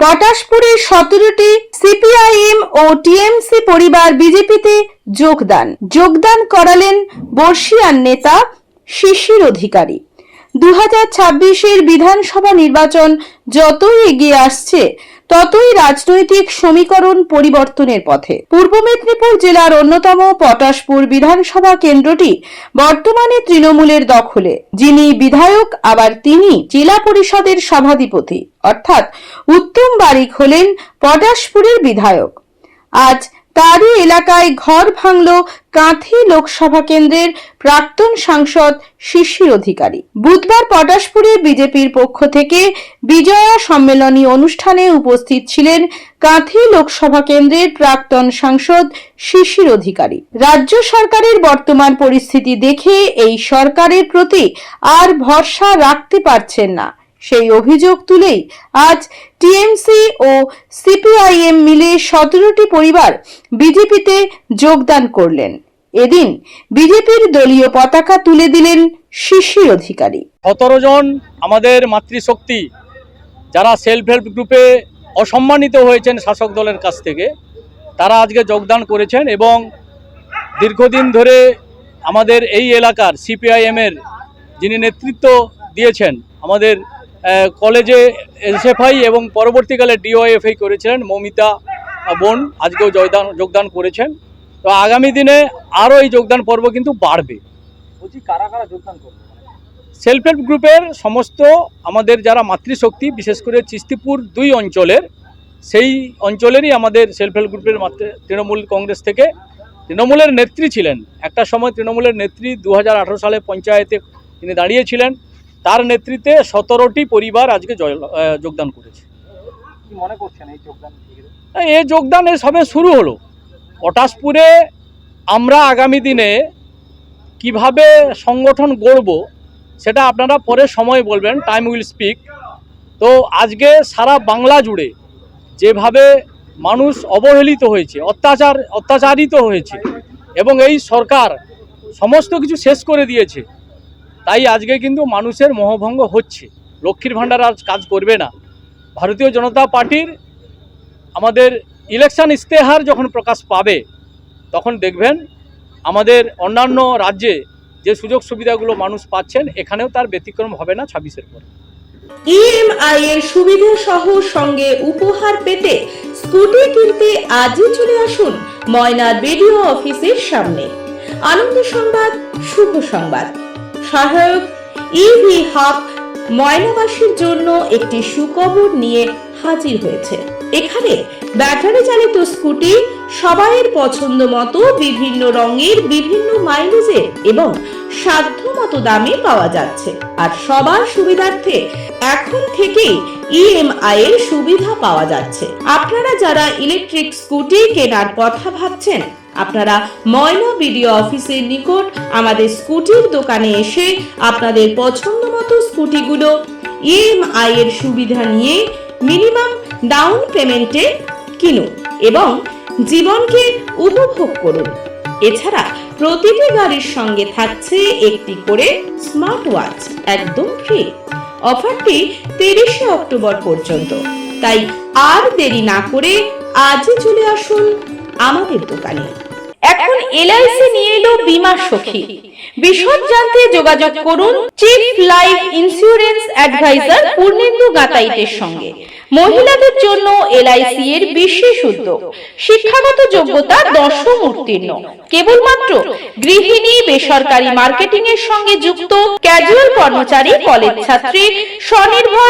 পটাশপুরের সতেরোটি সিপিআইএম ও টিএমসি পরিবার বিজেপিতে যোগদান। যোগদান করালেন বর্ষিয়ান নেতা শিশির অধিকারী। দু হাজার বিধানসভা নির্বাচন যতই এগিয়ে আসছে ততই রাজনৈতিক সমীকরণ পরিবর্তনের পথে। পূর্ব মেদিনীপুর জেলার অন্যতম পটাশপুর বিধানসভা কেন্দ্রটি বর্তমানে তৃণমূলের দখলে। যিনি বিধায়ক, আবার তিনি জেলা পরিষদের সভাধিপতি। অর্থাৎ উত্তম বারিক হলেন পটাশপুরের বিধায়ক। আজ তারই এলাকায় ঘর ভাঙল কাঁথি লোকসভা কেন্দ্রের প্রাক্তন সাংসদ শিশির অধিকারী। বুধবার পটাশপুরে বিজেপির পক্ষ থেকে বিজয়া সম্মেলনী অনুষ্ঠানে উপস্থিত ছিলেন কাঁথি লোকসভা কেন্দ্রের প্রাক্তন সাংসদ শিশির অধিকারী। রাজ্য সরকারের বর্তমান পরিস্থিতি দেখে এই সরকারের প্রতি আর ভরসা রাখতে পারছেন না। সেই অভিযোগ তুলেই আজ টিএমসি ও সিপিআইএম মিলে সতেরোটি পরিবার বিজেপিতে যোগদান করলেন। এদিন বিজেপির দলীয় পতাকা তুলে দিলেন শিশির অধিকারী। সতেরো জন আমাদের মাতৃশক্তি যারা সেলফ হেল্প গ্রুপে অসম্মানিত হয়েছেন শাসক দলের কাছ থেকে, তারা আজকে যোগদান করেছেন এবং দীর্ঘদিন ধরে আমাদের এই এলাকার সিপিআইএমের যিনি নেতৃত্ব দিয়েছেন, আমাদের কলেজে এসএফআই এবং পরবর্তীকালে ডিওএফআই করেছিলেন মৌমিতা বোন আজকেও যোগদান যোগদান করেছেন। তো আগামী দিনে আরও এই যোগদান পর্ব কিন্তু বাড়বে। বলছি কারা কারা যোগদান করবে? সেলফ হেল্প গ্রুপের সমস্ত আমাদের যারা মাতৃশক্তি বিশেষ করে চিস্তিপুর দুই অঞ্চলের সেই অঞ্চলেরই আমাদের সেলফ হেল্প গ্রুপের মাতৃ তৃণমূল কংগ্রেস থেকে তৃণমূলের নেত্রী ছিলেন। একটা সময় তৃণমূলের নেত্রী দু হাজার আঠারো সালে পঞ্চায়েতে তিনি দাঁড়িয়েছিলেন। তার নেতৃত্বে সতেরোটি পরিবার আজকে যোগদান করেছে। মনে করছেন এই যোগদান এ যোগদান এর সবে শুরু হলো। পটাশপুরে আমরা আগামী দিনে কীভাবে সংগঠন গড়ব সেটা আপনারা পরে সময় বলবেন টাইম উইল স্পিক তো আজকে সারা বাংলা জুড়ে যেভাবে মানুষ অবহেলিত হয়েছে অত্যাচার অত্যাচারিত হয়েছে এবং এই সরকার সমস্ত কিছু শেষ করে দিয়েছে তাই আজকে কিন্তু মানুষের মোহভঙ্গ হচ্ছে। লক্ষ্মীর ভাণ্ডার আজ কাজ করবে না। ভারতীয় জনতা পার্টির আমাদের ইলেকশন ইস্তেহার যখন প্রকাশ পাবে, তখন দেখবেন আমাদের অন্যান্য রাজ্যে যে সুযোগ সুবিধাগুলো মানুষ পাচ্ছেন, এখানেও তার ব্যতিক্রম হবে না ছাব্বিশের পর। ইএমআই E এর সুবিধা সহ সঙ্গে উপহার পেতে স্কুটি কিনতে আজই চলে আসুন ময়না বিডিও অফিসের সামনে। আনন্দ সংবাদ, শুভ সংবাদ। সহায়ক ইভি হাব ময়নাবাসীর জন্য একটি সুখবর নিয়ে হাজির হয়েছে। এখানে ব্যাটারি চালিত স্কুটি সবাইয়ের পছন্দ মতো বিভিন্ন রঙের, বিভিন্ন মাইলেজের এবং সাধ্যমতো দামে পাওয়া যাচ্ছে। আর সবার সুবিধার্থে এখন থেকেই ইএমআই এর সুবিধা পাওয়া যাচ্ছে। আপনারা যারা ইলেকট্রিক স্কুটি কেনার কথা ভাবছেন আপনারা ময়না বিডিও অফিসের নিকট আমাদের স্কুটির দোকানে এসে আপনাদের পছন্দ মতো স্কুটিগুলো ইএমআই এর সুবিধা নিয়ে মিনিমাম ডাউন পেমেন্টে কিনুন এবং জীবনকে উপভোগ করুন। এছাড়া প্রতিটি গাড়ির সঙ্গে থাকছে একটি করে স্মার্ট ওয়াচ, একদম ফ্রি। অফারটি তিরিশে অক্টোবর পর্যন্ত। তাই আর দেরি না করে আজই চলে আসুন আমাদের দোকানে। এখন এলআইসি নিয়ে এলো বিমা সখী। বিশদ জানতে যোগাযোগ করুন chief life insurance adviser Purnendu গাতাইতের সঙ্গে। মহিলাদের জন্য এলআইসি এর বিশেষ উদ্যোগ। শিক্ষাগত যোগ্যতা দশম উত্তীর্ণ। কেবলমাত্র গৃহিণী, বেসরকারি মার্কেটিং এর সঙ্গে যুক্ত ক্যাজুয়াল কর্মচারী কলেজ ছাত্রী, স্বনির্ভর